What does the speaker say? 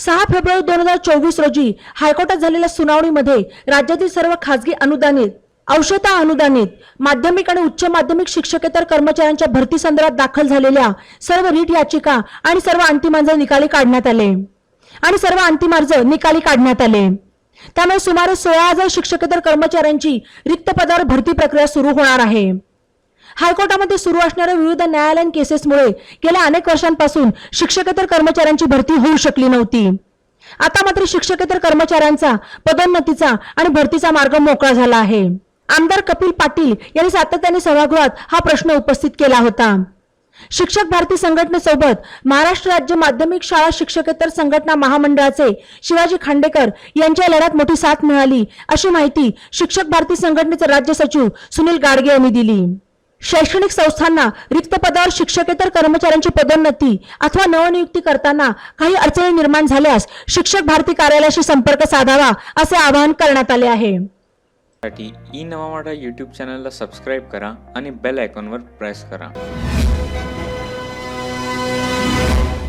सहा फेब्रुवारी दोन हजार चोवीस रोजी हायकोर्टात झालेल्या सुनावणीमध्ये राज्यातील सर्व खासगी अनुदानित अंशतः अनुदानित माध्यमिक आणि उच्च माध्यमिक शिक्षकेतर कर्मचाऱ्यांच्या भरती संदर्भात दाखल झालेल्या सर्व रीट याचिका आणि सर्व अंतिम अर्ज निकाली काढण्यात आले. आणि सर्व अंतिम अर्ज निकाली काढण्यात आले. त्यामुळे सुमारे सोळा हजार शिक्षकेतर कर्मचाऱ्यांची रिक्त पदावर भरती प्रक्रिया सुरू होणार आहे. हायकोर्टामध्ये सुरू असणाऱ्या विविध न्यायालयीन केसेसमुळे गेल्या अनेक वर्षांपासून शिक्षकेतर कर्मचाऱ्यांची भरती होऊ शकली नव्हती. आता मात्र शिक्षकेतर कर्मचाऱ्यांचा पदोन्नतीचा आणि भरतीचा मार्ग मोकळा झाला आहे. आमदार कपिल पाटील यांनी सातत्याने सभागृहात हा प्रश्न उपस्थित केला होता. शिक्षक भारती संघटनेसोबत महाराष्ट्र राज्य माध्यमिक शाळा शिक्षकेतर संघटना महामंडळाचे शिवाजी खांडेकर यांच्या लढ्यात मोठी साथ मिळाली अशी माहिती शिक्षक भारती संघटनेचे राज्य सचिव सुनील गाडगे यांनी दिली. शैक्षणिक संस्थांना रिक्त पदावर शिक्षकेतर कर्मचाऱ्यांची पदोन्नती अथवा नवनियुक्ती करताना काही अडचणी निर्माण झाल्यास शिक्षक भारती कार्यालयाशी संपर्क साधावा असे आवाहन करण्यात आले आहे. साठी ई नवा वाडा यूट्यूब चॅनलला सबस्क्राईब करा आणि बेल आयकॉनवर प्रेस करा.